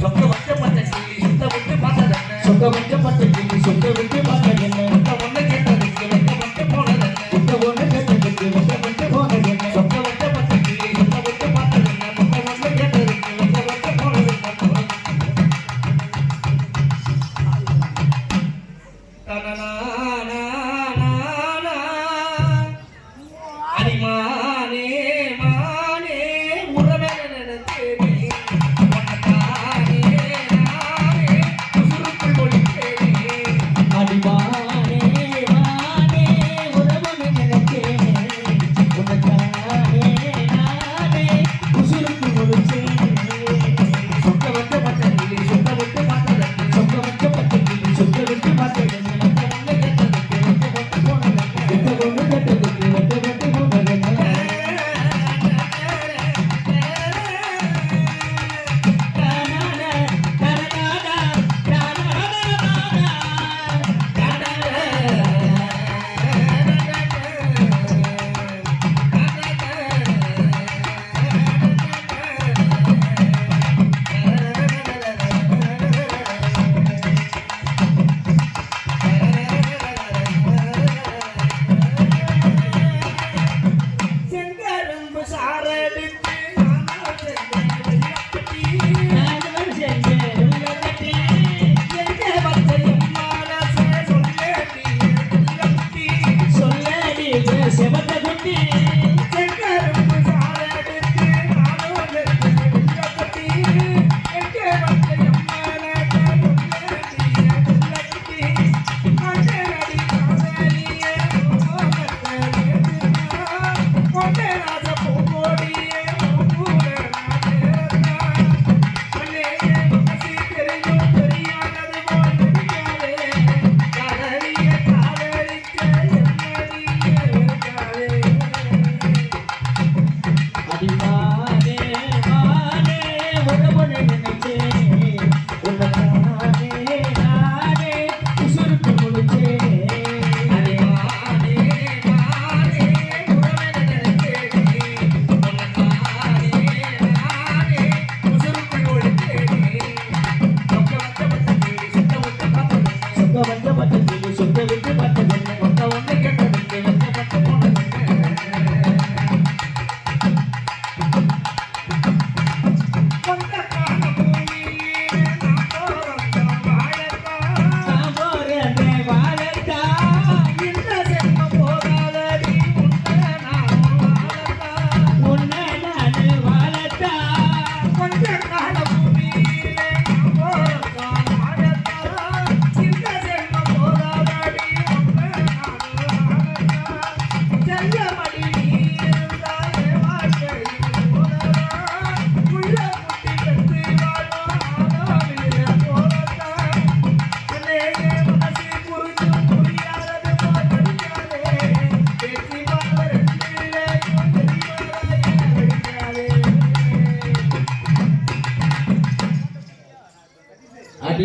சொக்க வைக்கப்பட்ட கிள்ளி சொக்க வைக்கப்பட்ட கிள்ளி சொக்க வைக்கப்பட்ட என்ன? கட்டி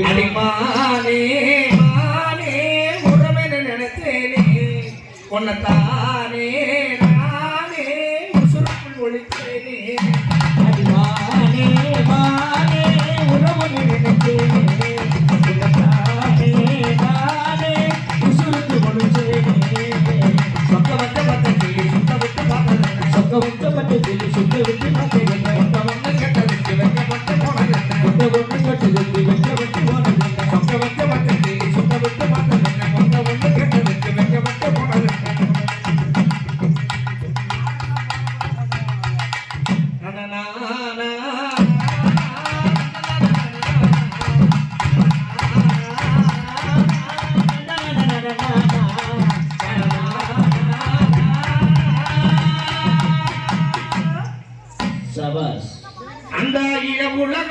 அடிமானே மானே உடம்பென நினைத்தேனே. உன்னத்தானே நானே உசுருக்குள் ஒழித்தேனே அடிமானே மானே உடம்பென நினைத்தேனே. உன்னத்தானே நானே உசுருக்கு ஒழிச்சேனே சொக்க வச்ச பத்தி சுத்த விட்டு பார்த்தேன் சொக்க வச்ச பத்தி சுத்த விட்டு பார்த்தேன் வந்த வந்த கெட்ட உலக